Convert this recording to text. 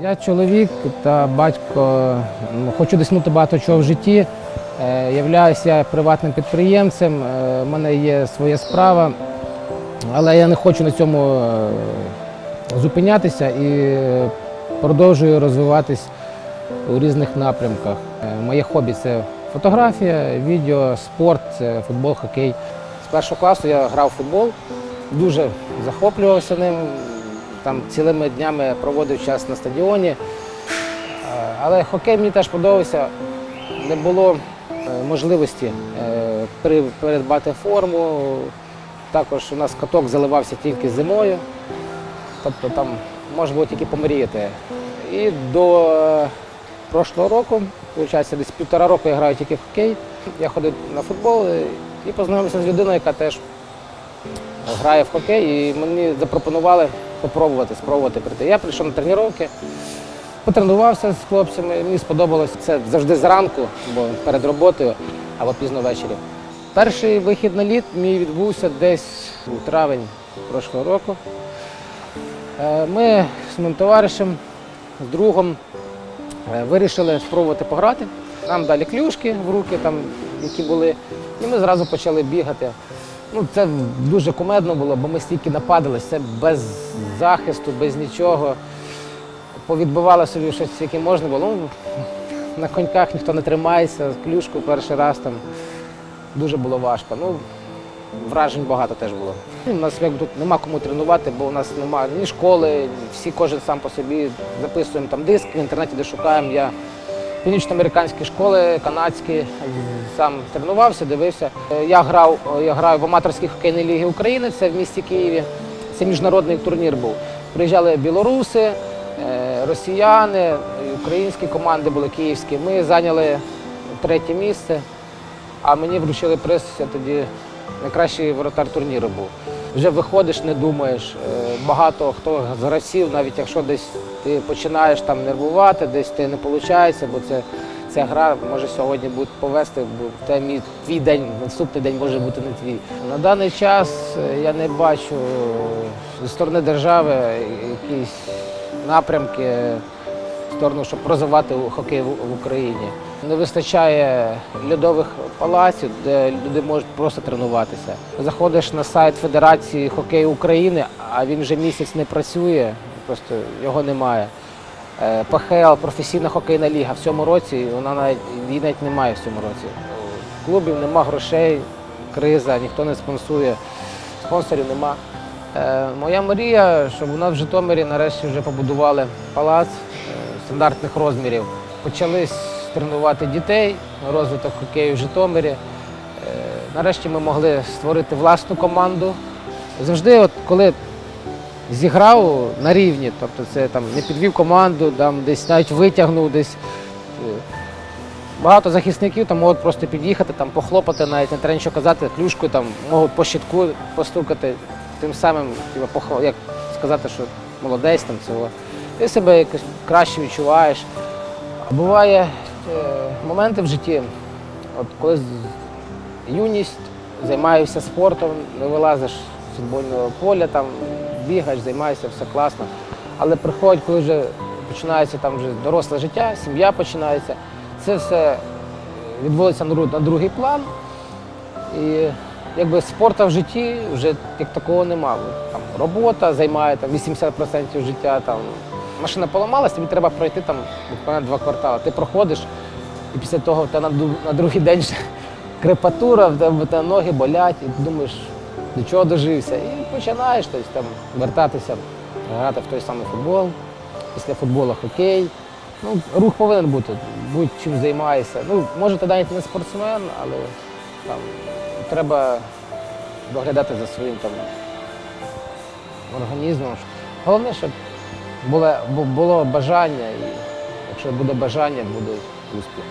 Я чоловік та батько, хочу досягнути багато чого в житті. Е, Являюся приватним підприємцем, е, в мене є своя справа, але я не хочу на цьому е, зупинятися і продовжую розвиватись у різних напрямках. Моє хобі це фотографія, відео, спорт, це футбол, хокей. З першого класу я грав в футбол, дуже захоплювався ним. Там цілими днями проводив час на стадіоні. Е, Але хокей мені теж подобався. Не було е, можливості е, передбати форму. Також у нас каток заливався тільки зимою. Тобто там можна було тільки помріяти. І до прошлого року, виходить, десь півтора року я граю тільки в хокей. Я ходив на футбол і познайомився з людиною, яка теж грає в хокей, і мені запропонували спробувати, спробувати прийти. Я прийшов на тренування, потренувався з хлопцями, мені сподобалось. Це завжди зранку, бо перед роботою або пізно ввечері. Перший вихід на лід мій відбувся десь у травень прошлого року. Е, Ми з моїм товаришем, з другом е, вирішили спробувати пограти. Нам дали клюшки в руки, там, які були, і ми зразу почали бігати. Ну, це дуже кумедно було, бо ми стільки нападали, це без захисту, без нічого. Повідбивали собі щось, яке можна було. Ну, на коньках ніхто не тримається, клюшку перший раз там дуже було важко. Ну, вражень багато теж було. У нас якби тут нема кому тренувати, бо у нас немає ні школи, всі кожен сам по собі записуємо там диск, в інтернеті де шукаємо. Я північноамериканські школи, канадські, сам тренувався, дивився. Я грав, я граю в аматорській хокейній лігі України, це в місті Києві. Це міжнародний турнір був. Приїжджали білоруси, е, росіяни, українські команди були київські. Ми зайняли третє місце, а мені вручили приз я тоді найкращий воротар турніру був. Вже виходиш, не думаєш. Е, Багато хто з гравців, навіть якщо десь ти починаєш там нервувати, десь ти не виходить, бо це, ця гра може сьогодні бути повести, бо мій- твій день, наступний день може бути не твій. На даний час е, я не бачу е, зі сторони держави якісь напрямки в сторону, щоб розвивати хокей в Україні. Не вистачає льодових палаців, де люди можуть просто тренуватися. Заходиш на сайт Федерації хокею України, а він вже місяць не працює, просто його немає. Е, ПХЛ, професійна хокейна ліга в цьому році, вона навіть її навіть немає в цьому році. Клубів нема грошей, криза, ніхто не спонсує, спонсорів нема. Е, Моя мрія, щоб у нас в Житомирі нарешті вже побудували палац е, стандартних розмірів. Почали тренувати дітей, розвиток хокею в Житомирі. Нарешті ми могли створити власну команду. Завжди, от коли зіграв на рівні, тобто це там не підвів команду, там десь навіть витягнув десь. Багато захисників там можуть просто під'їхати, там похлопати, навіть не треба нічого казати, клюшкою там можуть по щитку постукати, тим самим типу, як сказати, що молодець там цього. Ти себе якось краще відчуваєш. Буває е, моменти в житті, от коли юність, займаєшся спортом, не вилазиш з футбольного поля, там бігаєш, займаєшся, все класно. Але приходить, коли вже починається там вже доросле життя, сім'я починається, це все відводиться на другий план. І якби спорту в житті вже як такого нема. Там робота займає там, 80% життя. Там. Машина поламалась, тобі треба пройти там буквально два квартали. Ти проходиш, і після того тебе на, на другий день крепатура, в тебе ноги болять, і ти думаєш, до чого дожився. І починаєш тобто, там, вертатися, грати в той самий футбол, після футболу хокей. Ну, рух повинен бути, будь-чим займаєшся. Ну, може, ти навіть не спортсмен, але там, треба доглядати за своїм там, організмом. Головне, щоб було, було бажання, і якщо буде бажання, буде успіх.